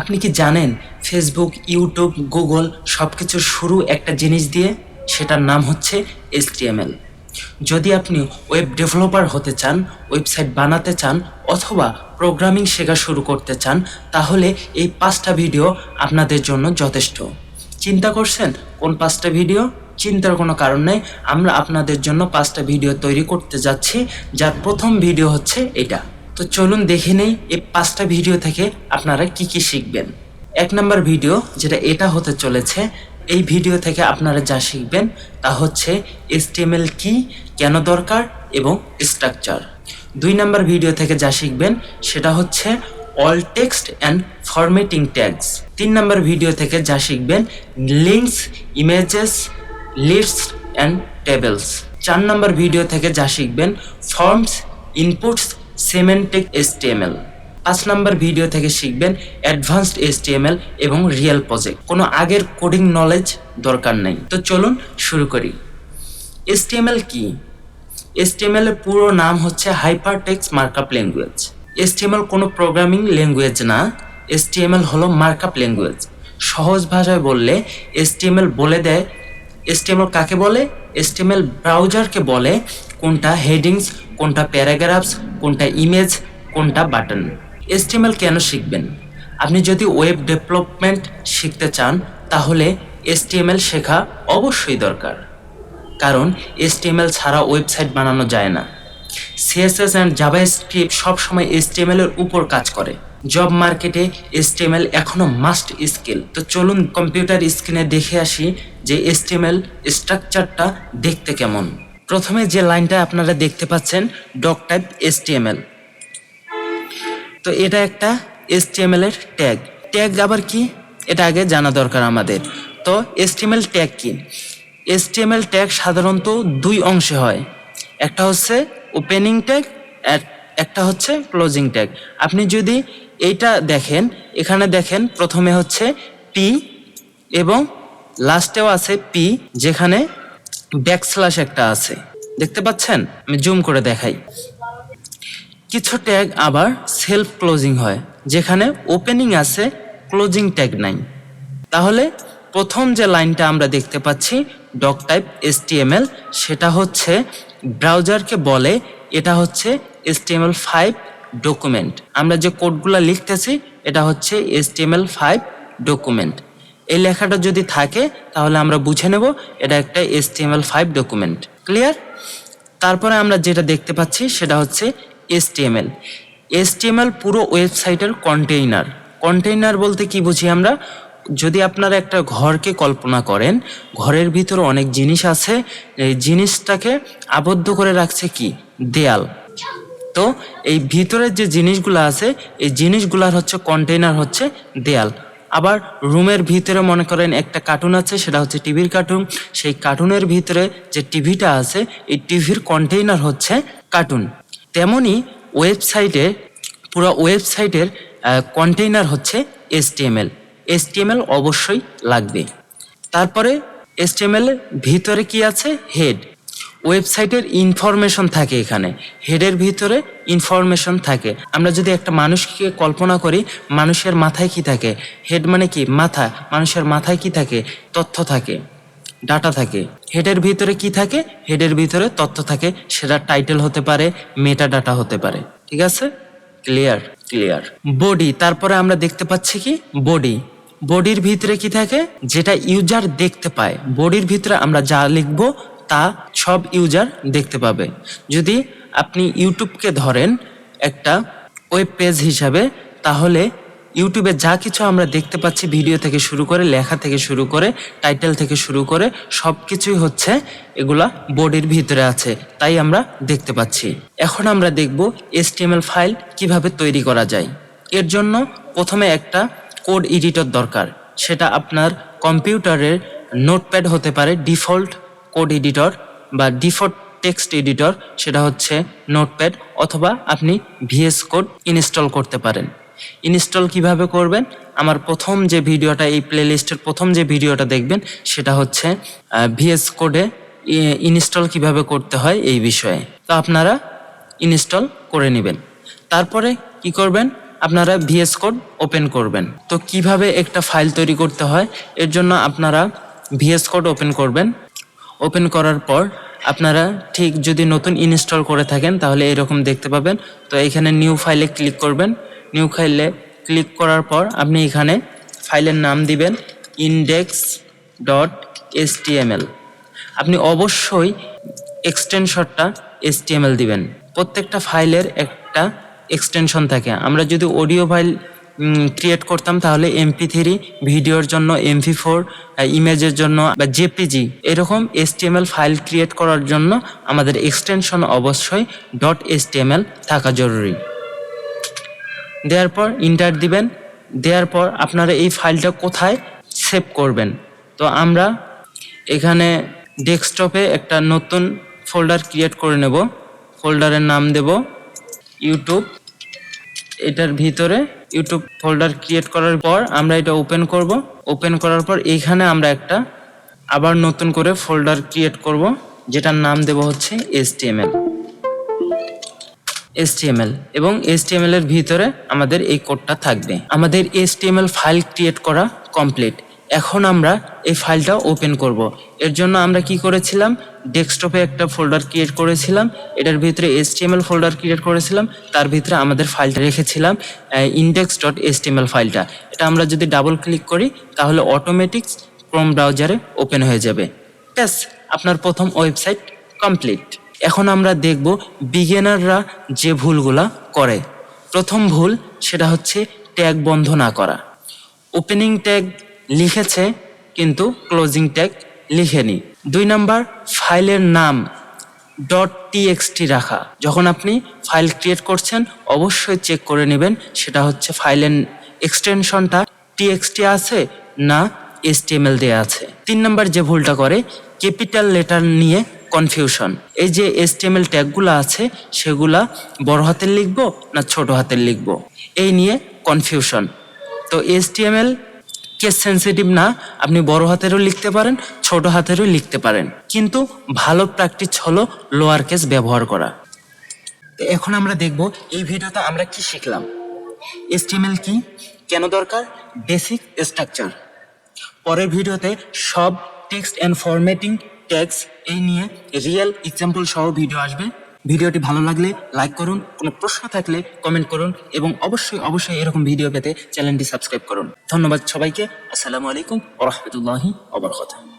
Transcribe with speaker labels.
Speaker 1: আপনি কি জানেন ফেসবুক ইউটিউব গুগল সব কিছুর শুরু একটা জিনিস দিয়ে? সেটার নাম হচ্ছে এইচটিএমএল যদি আপনি ওয়েব ডেভেলপার হতে চান ওয়েবসাইট বানাতে চান, অথবা প্রোগ্রামিং শেখা শুরু করতে চান, তাহলে এই পাঁচটা ভিডিও আপনাদের জন্য যথেষ্ট। চিন্তা করছেন কোন পাঁচটা ভিডিও চিন্তার কোনো কারণ নেই, আমরা আপনাদের জন্য পাঁচটা ভিডিও তৈরি করতে যাচ্ছি, যার প্রথম ভিডিও হচ্ছে এটা। তো চলুন দেখে নেই এই পাঁচটা ভিডিও থেকে আপনারা কি কি শিখবেন। এক নম্বর ভিডিও, যেটা এটা হতে চলেছে, এই ভিডিও থেকে আপনারা যা শিখবেন তা হচ্ছে এসটিএমএল কি, কেন দরকার এবং স্ট্রাকচার। দুই নম্বর ভিডিও থেকে যা শিখবেন, সেটা হচ্ছে all text and formatting tags. তিন নম্বর ভিডিও থেকে যা শিখবেন, links, images, lists and tables. চার নম্বর ভিডিও থেকে যা শিখবেন, ফর্মস, ইনপুটস সেমেন্টিক এসটিএমএল পাঁচ নম্বর ভিডিও থেকে শিখবেন অ্যাডভান্সড এসটিএমএল এবং রিয়েল প্রজেক্ট কোনো আগের কোডিং নলেজ দরকার নেই। তো চলুন শুরু করি। এসটিএমএল কি? এসটিএমএল এর পুরো নাম হচ্ছে হাইপারটেক্সট মার্কআপ ল্যাঙ্গুয়েজ এসটিএমএল কোনো প্রোগ্রামিং ল্যাঙ্গুয়েজ না। এসটিএমএল হলো মার্কআপ ল্যাঙ্গুয়েজ সহজ ভাষায় বললে এসটিএমএল বলে দেয়। এসটিএমএল কাকে বলে? এসটিএমএল ব্রাউজারকে বলে কোনটা হেডিংস, কোনটা প্যারাগ্রাফস, কোনটা ইমেজ, কোনটা বাটন। এসটিএমএল কেন শিখবেন? আপনি যদি ওয়েব ডেভেলপমেন্ট শিখতে চান, তাহলে এসটিএমএল শেখা অবশ্যই দরকার। কারণ এসটিএমএল ছাড়া ওয়েবসাইট বানানো যায় না। সিএসএস অ্যান্ড জাভাস্ক্রিপ্ট সবসময় এসটিএমএল এর উপর কাজ করে। জব মার্কেটে এসটিএমএল এখনও মাস্ট স্কিল তো চলুন কম্পিউটার স্ক্রিনে দেখে আসি যে এসটিএমএল স্ট্রাকচারটা দেখতে কেমন। প্রথমে যে লাইনটা আপনারা দেখতে পাচ্ছেন ডক টাইপ এসটিএমএল তো এটা একটা এসটিএমএল এর ট্যাগ ট্যাগ আবার কি? এটা আগে জানা দরকার আমাদের। তো এসটিএমএল ট্যাগ কি? এসটিএমএল ট্যাগ সাধারণত দুই অংশে হয়। একটা হচ্ছে ওপেনিং ট্যাগ একটা হচ্ছে ক্লোজিং ট্যাগ আপনি যদি এইটা দেখেন, এখানে দেখেন, প্রথমে হচ্ছে পি এবং লাস্টেও আছে পি যেখানে ব্যাকস্ল্যাশ একটা আছে। দেখতে পাচ্ছেন? আমি জুম করে দেখাই। কিছু ট্যাগ আবার সেলফ ক্লোজিং হয়, যেখানে ওপেনিং আছে ক্লোজিং ট্যাগ নাই। তাহলে প্রথম যে লাইনটা আমরা দেখতে পাচ্ছি ডক টাইপ এসটিএমএল সেটা হচ্ছে ব্রাউজারকে বলে, এটা হচ্ছে এসটিএমএল ফাইভ ডকুমেন্ট আমরা যে কোডগুলো লিখতেছি, এটা হচ্ছে এসটিএমএল ফাইভ ডকুমেন্ট এই লেখাটা যদি থাকে, তাহলে আমরা বুঝে নেব, এটা একটা এসটিএমএল ফাইভ ডকুমেন্ট ক্লিয়ার তারপরে আমরা যেটা দেখতে পাচ্ছি, সেটা হচ্ছে এসটিএমএল এসটিএমএল পুরো ওয়েবসাইটের কন্টেইনার কন্টেইনার বলতে কি বুঝি আমরা? যদি আপনারা একটা ঘরকে কল্পনা করেন, ঘরের ভিতরে অনেক জিনিস আছে, এই জিনিসটাকে আবদ্ধ করে রাখছে কি? দেয়াল। তো এই ভিতরের যে জিনিসগুলো আছে, এই জিনিসগুলার হচ্ছে কন্টেইনার হচ্ছে দেয়াল। আবার রুমের ভিতরে মনে করেন একটা কার্টুন আছে, সেটা হচ্ছে টিভির কার্টুন সেই কার্টুনের ভিতরে যে টিভিটা আছে, এই টিভির কন্টেইনার হচ্ছে কার্টুন তেমনি ওয়েবসাইটে পুরো ওয়েবসাইটের কন্টেইনার হচ্ছে এসটিএমএল এসটিএমএল অবশ্যই লাগবে। তারপরে এসটিএমএল ভিতরে কি আছে? হেড ওয়েবসাইটের ইনফরমেশন থাকে এখানে। হেডের ভিতরে ইনফরমেশন থাকে। আমরা যদি একটা মানুষকে কল্পনা করি, মানুষের মাথায় কি থাকে? হেড মানে কি? মাথা। মানুষের মাথায় কি থাকে? তথ্য থাকে। ডাটা থাকে। হেডের ভিতরে কি থাকে? হেডের ভিতরে তথ্য থাকে। সেটা টাইটেল হতে পারে মেটা ডাটা হতে পারে। ঠিক আছে? ক্লিয়ার ক্লিয়ার বডি তারপরে আমরা দেখতে পাচ্ছি কি? বডি বডির ভিতরে কি থাকে? যেটা ইউজার দেখতে পায়। বডির ভিতরে আমরা যা লিখব, তা সব ইউজার দেখতে পাবে। যদি আপনি ইউটিউবকে ধরেন একটা ওয়েব পেজ হিসাবে, তাহলে ইউটিউবে যা কিছু আমরা দেখতে পাচ্ছি ভিডিও থেকে শুরু করে, লেখা থেকে শুরু করে টাইটেল থেকে শুরু করে, সব কিছুই হচ্ছে এগুলা বডির ভিতরে আছে। তাই আমরা দেখতে পাচ্ছি। এখন আমরা দেখব এসটিএমএল ফাইল কীভাবে তৈরি করা যায়। এর জন্য প্রথমে একটা কোড এডিটর দরকার। সেটা আপনার কম্পিউটারের নোটপ্যাড হতে পারে, ডিফল্ট কোড এডিটর বা ডিফল্ট টেক্সট এডিটর, সেটা হচ্ছে নোটপ্যাড অথবা আপনি ভিএস কোড ইনস্টল করতে পারেন। ইনস্টল কীভাবে করবেন? আমার প্রথম যে ভিডিওটা, এই প্লেলিস্টের প্রথম যে ভিডিওটা দেখবেন, সেটা হচ্ছে ভিএস কোডে ইনস্টল কীভাবে করতে হয় এই বিষয়ে। তো আপনারা ইনস্টল করে নেবেন। তারপরে কি করবেন? আপনারা ভিএস কোড ওপেন করবেন। তো কীভাবে একটা ফাইল তৈরি করতে হয়, এর জন্য আপনারা ভিএস কোড ওপেন করবেন। ওপেন করার পর আপনারা ঠিক যদি নতুন ইনস্টল করে থাকেন, তাহলে এরকম দেখতে পাবেন। তো এখানে নিউ ফাইলে ক্লিক করবেন। নিউ ফাইলে ক্লিক করার পর আপনি এখানে ফাইলের নাম দিবেন ইন্ডেক্স ডট এসটিএমএল আপনি অবশ্যই এক্সটেনশনটা এসটিএমএল দিবেন। প্রত্যেকটা ফাইলের একটা এক্সটেনশন থাকে। আমরা যদি অডিও ফাইল ক্রিয়েট করতাম, তাহলে এমপি থ্রি ভিডিওর জন্য এমপি ফোর ইমেজের জন্য, বা জেপিজি এরকম এসটিএমএল ফাইল ক্রিয়েট করার জন্য আমাদের এক্সটেনশন অবশ্যই. ডট এসটিএমএল থাকা জরুরি। দেওয়ার পর ইন্টার দিবেন। দেওয়ার পর আপনারা এই ফাইলটা কোথায় সেভ করবেন? তো আমরা এখানে ডেস্কটপে একটা নতুন ফোল্ডার ক্রিয়েট করে নেব। ফোল্ডারের নাম দেব ইউটিউব এটার ভিতরে ইউটিউব ফোল্ডার ক্রিয়েট করার পর আমরা এটা ওপেন করব। ওপেন করার পর এইখানে আমরা একটা আবার নতুন করে ফোল্ডার ক্রিয়েট করব, যেটার নাম দেব হচ্ছে এসটিএমএল HTML এবং HTML এর ভিতরে আমাদের এই কোডটা থাকবে। আমাদের HTML ফাইল ক্রিয়েট করা কমপ্লিট এখন আমরা এই ফাইলটা ওপেন করব। এর জন্য আমরা কি করেছিলাম? ডেস্কটপে একটা ফোল্ডার ক্রিয়েট করেছিলাম। এটার ভিতরে HTML ফোল্ডার ক্রিয়েট করেছিলাম। তার ভিতরে আমাদের ফাইলটা রেখেছিলাম ইন্ডেক্স ডট এসটিএমএল ফাইলটা এটা আমরা যদি ডাবল ক্লিক করি, তাহলে অটোমেটিক ক্রোম ব্রাউজারে ওপেন হয়ে যাবে। ব্যাস, আপনার প্রথম ওয়েবসাইট কমপ্লিট এখন আমরা দেখব বিগিনাররা যে ভুলগুলা করে। প্রথম ভুল সেটা হচ্ছে ট্যাগ বন্ধ না করা। ওপেনিং ট্যাগ লিখেছে, কিন্তু ক্লোজিং ট্যাগ লিখেনি। দুই নাম্বার, ফাইলের নাম. ডট টিএক্সটি রাখা। যখন আপনি ফাইল ক্রিয়েট করছেন, অবশ্যই চেক করে নেবেন, সেটা হচ্ছে ফাইলের এক্সটেনশনটা টিএক্সটি আছে না এসটিএমএল দেয়া আছে। তিন নাম্বার যে ভুলটা করে ক্যাপিটাল লেটার নিয়ে কনফিউশন এই যে এসটিএমএল ট্যাগগুলো আছে, সেগুলা বড় হাতের লিখব না ছোট হাতের লিখব? এই নিয়ে কনফিউশন তো এসটিএমএল কেস সেন্সিটিভ না, আপনি বড় হাতেরও লিখতে পারেন, ছোট হাতেরও লিখতে পারেন। কিন্তু ভালো প্র্যাকটিস হলো লোয়ার কেস ব্যবহার করা। তো এখন আমরা দেখব এই ভিডিওতে আমরা কি শিখলাম। এসটিএমএল কি, কেন দরকার বেসিক স্ট্রাকচার পরের ভিডিওতে সব টেক্সট অ্যান্ড ফরম্যাটিং ট্যাক্স এই নিয়ে রিয়েল এক্সাম্পল সহ ভিডিও আসবে। ভিডিওটি ভালো লাগলে লাইক করুন, কোনো প্রশ্ন থাকলে কমেন্ট করুন এবং অবশ্যই অবশ্যই এরকম ভিডিও পেতে চ্যানেলটি সাবস্ক্রাইব করুন। ধন্যবাদ সবাইকে। আসসালামু আলাইকুম ওরহমতুল্লাহি ওবরকাতুহু